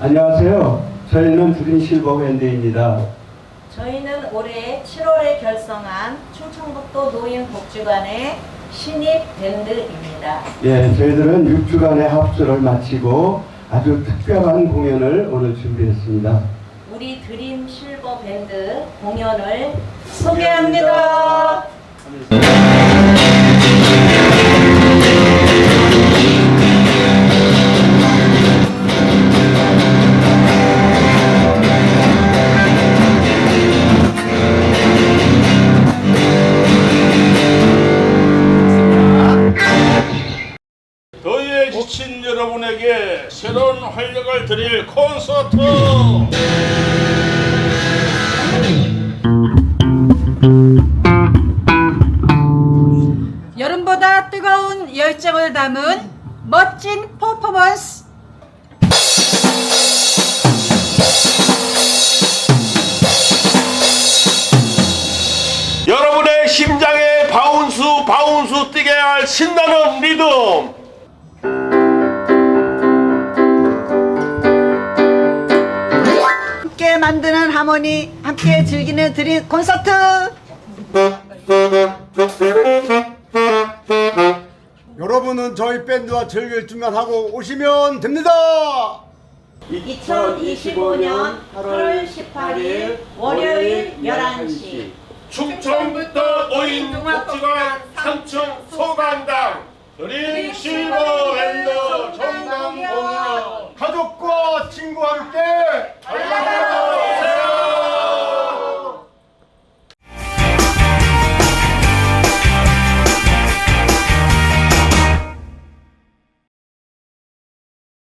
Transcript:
안녕하세요. 저희는 드림 실버 밴드입니다. 저희는 올해 7월에 결성한 충청북도 노인복지관의 신입 밴드입니다. 예, 저희들은 6주간의 합주를 마치고 아주 특별한 공연을 오늘 준비했습니다. 우리 드림 실버 밴드 공연을 소개합니다. 지친 여러분에게 새로운 활력을 드릴 콘서트! 여름보다 뜨거운 열정을 담은 멋진 퍼포먼스! 여러분의 심장에 바운스 바운스 뛰게 할 신나는 리듬 만드는 하모니, 함께 즐기는 드림 콘서트. 여러분은 저희 밴드와 즐길 준비만 하고 오시면 됩니다. 2025년 8월 18일 월요일 11시 충청부터 노인 복지관 3층 소강당 드림 실버 밴드 정강 공연 가족과 친구와 함께